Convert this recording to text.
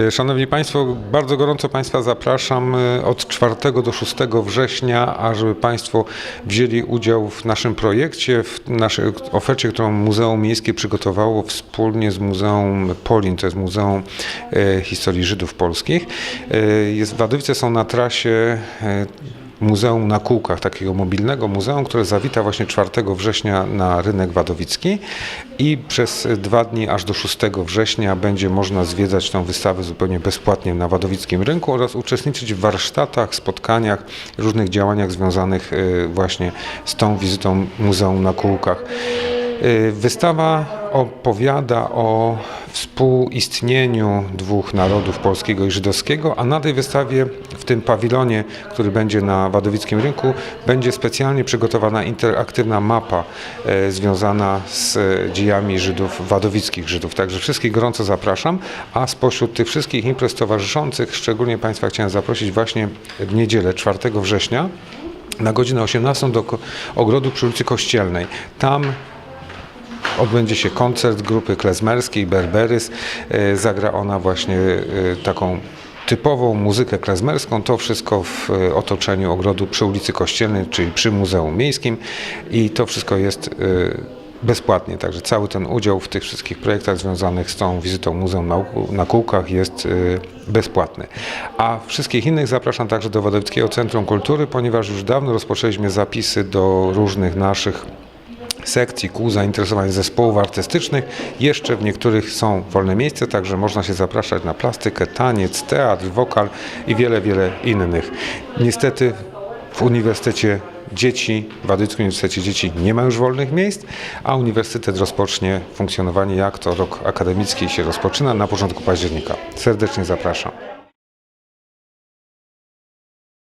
E, Szanowni Państwo, bardzo gorąco Państwa zapraszam e, od 4 do 6 września, ażeby Państwo wzięli udział w naszym projekcie, w naszej ofercie, którą Muzeum Miejskie przygotowało wspólnie z Muzeum Polin, to jest Muzeum e, Historii Żydów Polskich. Jest, Wadowice są na trasie Muzeum na Kółkach, takiego mobilnego muzeum, które zawita właśnie 4 września na rynek wadowicki i przez dwa dni aż do 6 września będzie można zwiedzać tą wystawę zupełnie bezpłatnie na wadowickim rynku oraz uczestniczyć w warsztatach, spotkaniach, różnych działaniach związanych y, właśnie z tą wizytą Muzeum na Kółkach. Y, Wystawa opowiada o współistnieniu dwóch narodów, polskiego i żydowskiego, a na tej wystawie, w tym pawilonie, który będzie na Wadowickim Rynku, będzie specjalnie przygotowana interaktywna mapa e, związana z e, dziejami Żydów, wadowickich Żydów. Także wszystkich gorąco zapraszam, a spośród tych wszystkich imprez towarzyszących, szczególnie Państwa chciałem zaprosić właśnie w niedzielę 4 września na godzinę 18 do ogrodu przy ulicy Kościelnej. Tam odbędzie się koncert grupy klezmerskiej Berberys. E, Zagra ona właśnie e, taką typową muzykę klezmerską. To wszystko w e, otoczeniu ogrodu przy ulicy Kościelnej, czyli przy Muzeum Miejskim i to wszystko jest bezpłatnie. Także cały ten udział w tych wszystkich projektach związanych z tą wizytą Muzeum na, na Kółkach jest bezpłatny. A wszystkich innych zapraszam także do Wadowickiego Centrum Kultury, ponieważ już dawno rozpoczęliśmy zapisy do różnych naszych sekcji, kół zainteresowań zespołów artystycznych. Jeszcze w niektórych są wolne miejsca, także można się zapraszać na plastykę, taniec, teatr, wokal i wiele, wiele innych. Niestety w Uniwersytecie Dzieci, w Wadowickim Uniwersytecie Dzieci nie ma już wolnych miejsc, a Uniwersytet rozpocznie funkcjonowanie, jak to rok akademicki się rozpoczyna, na początku października. Serdecznie zapraszam.